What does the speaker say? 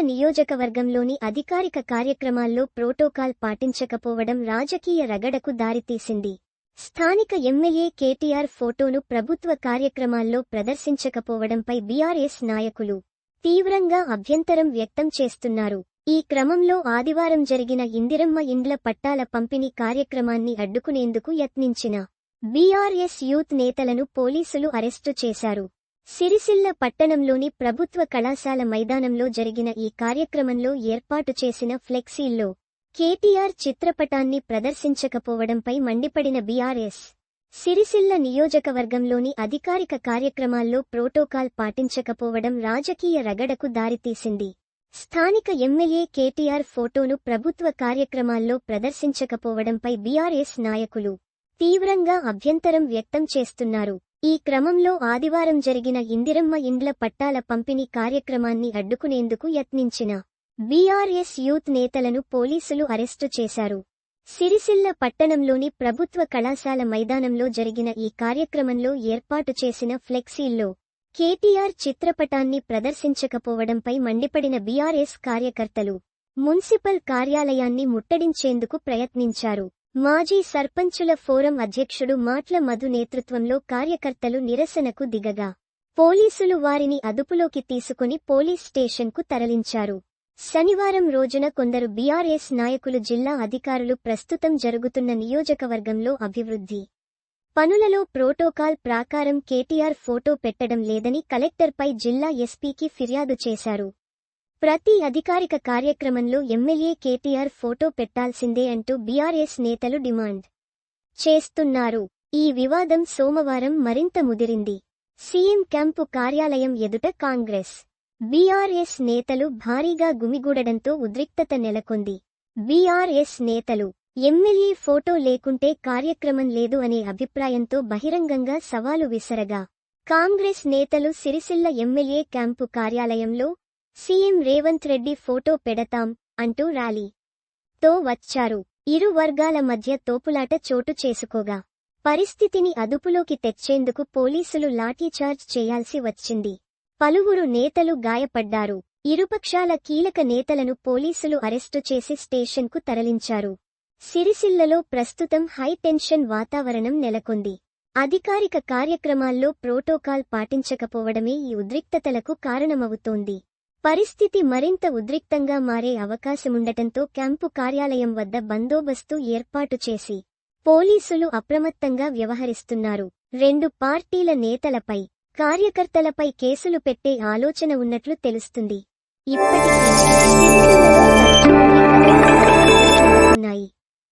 నియోజకవర్గంలోని అధికారిక కార్యక్రమాల్లో ప్రోటోకాల్ పాటించకపోవడం రాజకీయ రగడకు దారితీసింది. స్థానిక ఎమ్మెల్యే కేటీఆర్ ఫోటోను ప్రభుత్వ కార్యక్రమాల్లో ప్రదర్శించకపోవడంపై బీఆర్ఎస్ నాయకులు తీవ్రంగా అభ్యంతరం వ్యక్తం చేస్తున్నారు. ఈ క్రమంలో ఆదివారం జరిగిన ఇందిరమ్మ ఇండ్ల పట్టాల పంపిణీ కార్యక్రమాన్ని అడ్డుకునేందుకు యత్నించిన బీఆర్ఎస్ యూత్ నేతలను పోలీసులు అరెస్టు చేశారు. సిరిసిల్ల పట్టణంలోని ప్రభుత్వ కళాశాల మైదానంలో జరిగిన ఈ కార్యక్రమంలో ఏర్పాటు చేసిన ఫ్లెక్సీల్లో కేటీఆర్ చిత్రపటాన్ని ప్రదర్శించకపోవడంపై మండిపడిన బీఆర్ఎస్ సిరిసిల్ల నియోజకవర్గంలోని అధికారిక కార్యక్రమాల్లో ప్రోటోకాల్ పాటించకపోవడం రాజకీయ రగడకు దారితీసింది. స్థానిక ఎమ్మెల్యే కేటీఆర్ ఫోటోను ప్రభుత్వ కార్యక్రమాల్లో ప్రదర్శించకపోవడంపై బీఆర్ఎస్ నాయకులు తీవ్రంగా అభ్యంతరం వ్యక్తం చేస్తున్నారు. ఈ క్రమంలో ఆదివారం జరిగిన ఇందిరమ్మ ఇండ్ల పట్టాల పంపిణీ కార్యక్రమాన్ని అడ్డుకునేందుకు యత్నించిన బీఆర్ఎస్ యూత్ నేతలను పోలీసులు అరెస్టు చేశారు. సిరిసిల్ల పట్టణంలోని ప్రభుత్వ కళాశాల మైదానంలో జరిగిన ఈ కార్యక్రమంలో ఏర్పాటు చేసిన ఫ్లెక్సీల్లో కేటీఆర్ చిత్రపటాన్ని ప్రదర్శించకపోవడంపై మండిపడిన బీఆర్ఎస్ కార్యకర్తలు మున్సిపల్ కార్యాలయాన్ని ముట్టడించేందుకు ప్రయత్నించారు. మాజీ సర్పంచుల ఫోరం అధ్యక్షుడు మాట్ల మధు నేతృత్వంలో కార్యకర్తలు నిరసనకు దిగగా. పోలీసులు వారిని అదుపులోకి తీసుకుని పోలీస్ స్టేషన్కు తరలించారు. శనివారం రోజున కొందరు బీఆర్ఎస్ నాయకులు జిల్లా అధికారులు ప్రస్తుతం జరుగుతున్న నియోజకవర్గంలో అభివృద్ధి. పనులలో ప్రోటోకాల్ ప్రాకారం కేటీఆర్ ఫోటో పెట్టడం లేదని కలెక్టర్పై జిల్లా ఎస్పీకి ఫిర్యాదు చేశారు. ప్రతి అధికారిక కార్యక్రమంలో ఎమ్మెల్యే కేటీఆర్ ఫోటో పెట్టాల్సిందే అంటూ బీఆర్ఎస్ నేతలు డిమాండ్ చేస్తున్నారు. ఈ వివాదం సోమవారం మరింత ముదిరింది. సీఎం క్యాంపు కార్యాలయం ఎదుట కాంగ్రెస్ బీఆర్ఎస్ నేతలు భారీగా గుమిగూడడంతో ఉద్రిక్తత నెలకొంది. బీఆర్ఎస్ నేతలు ఎమ్మెల్యే ఫోటో లేకుంటే కార్యక్రమం లేదు అనే అభిప్రాయంతో బహిరంగంగా సవాలు విసరగా కాంగ్రెస్ నేతలు సిరిసిల్ల ఎమ్మెల్యే క్యాంపు కార్యాలయంలో సీఎం రేవంత్ రెడ్డి ఫోటో పెడతాం అంటూ ర్యాలీ. తో వచ్చారు. ఇరు వర్గాల మధ్య తోపులాట చోటు చేసుకోగా. పరిస్థితిని అదుపులోకి తెచ్చేందుకు పోలీసులు లాఠీచార్జ్ చేయాల్సి వచ్చింది. పలువురు నేతలు గాయపడ్డారు. ఇరుపక్షాల కీలక నేతలను పోలీసులు అరెస్టు చేసి స్టేషన్కు తరలించారు. సిరిసిల్లలో ప్రస్తుతం హైటెన్షన్ వాతావరణం నెలకొంది. అధికారిక కార్యక్రమాల్లో ప్రోటోకాల్ పాటించకపోవడమే ఈ ఉద్రిక్తతలకు కారణమవుతోంది. పరిస్థితి మరింత ఉద్రిక్తంగా మారే అవకాశముండటంతో క్యాంపు కార్యాలయం వద్ద బందోబస్తు ఏర్పాటు చేసి పోలీసులు అప్రమత్తంగా వ్యవహరిస్తున్నారు. రెండు పార్టీల నేతలపై కార్యకర్తలపై కేసులు పెట్టే ఆలోచన ఉన్నట్లు తెలుస్తుంది. ఇప్పటి ఉన్నాయి